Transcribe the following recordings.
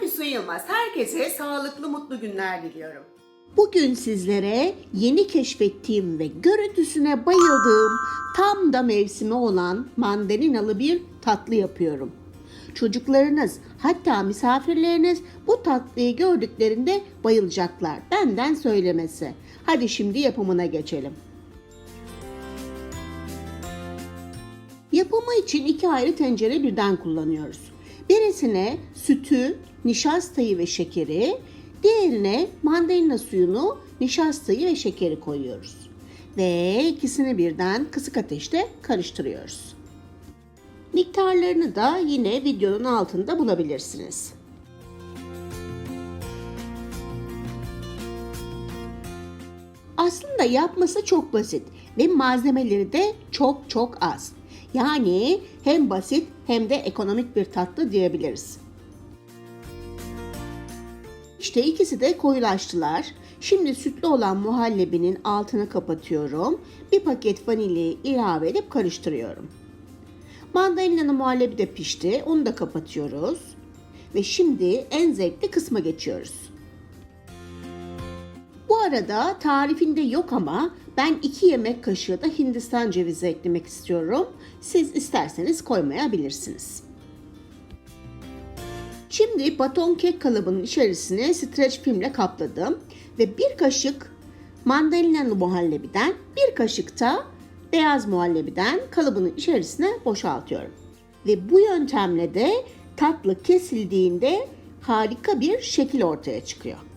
Füsun Yılmaz. Herkese sağlıklı, mutlu günler diliyorum. Bugün sizlere yeni keşfettiğim ve görüntüsüne bayıldığım tam da mevsimi olan mandalinalı bir tatlı yapıyorum. Çocuklarınız hatta misafirleriniz bu tatlıyı gördüklerinde bayılacaklar. Benden söylemesi. Hadi şimdi yapımına geçelim. Yapımı için iki ayrı tencere birden kullanıyoruz. Birisine sütü, nişastayı ve şekeri, diğerine mandalina suyunu, nişastayı ve şekeri koyuyoruz. Ve ikisini birden kısık ateşte karıştırıyoruz. Miktarlarını da yine videonun altında bulabilirsiniz. Aslında yapması çok basit ve malzemeleri de çok çok az. Yani hem basit hem de ekonomik bir tatlı diyebiliriz. İşte ikisi de koyulaştılar. Şimdi sütlü olan muhallebinin altını kapatıyorum. Bir paket vanilyayı ilave edip karıştırıyorum. Mandalinalı muhallebi de pişti. Onu da kapatıyoruz. Ve şimdi en zevkli kısma geçiyoruz. Arada tarifinde yok ama ben 2 yemek kaşığı da Hindistan cevizi eklemek istiyorum. Siz isterseniz koymayabilirsiniz. Şimdi baton kek kalıbının içerisine streç filmle kapladım ve bir kaşık mandalinalı muhallebiden bir kaşık da beyaz muhallebiden kalıbının içerisine boşaltıyorum. Ve bu yöntemle de tatlı kesildiğinde harika bir şekil ortaya çıkıyor.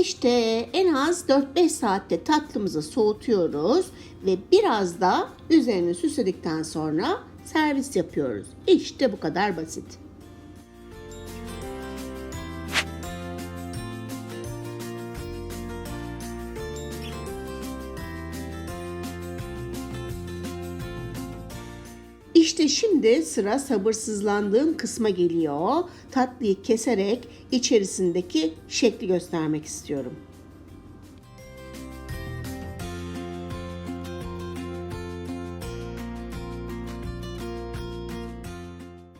İşte en az 4-5 saatte tatlımızı soğutuyoruz ve biraz da üzerini süsledikten sonra servis yapıyoruz. İşte bu kadar basit. İşte şimdi sıra sabırsızlandığım kısma geliyor. Tatlıyı keserek içerisindeki şekli göstermek istiyorum.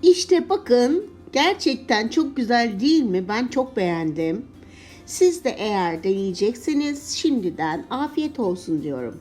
İşte bakın gerçekten çok güzel değil mi? Ben çok beğendim. Siz de eğer deneyecekseniz şimdiden afiyet olsun diyorum.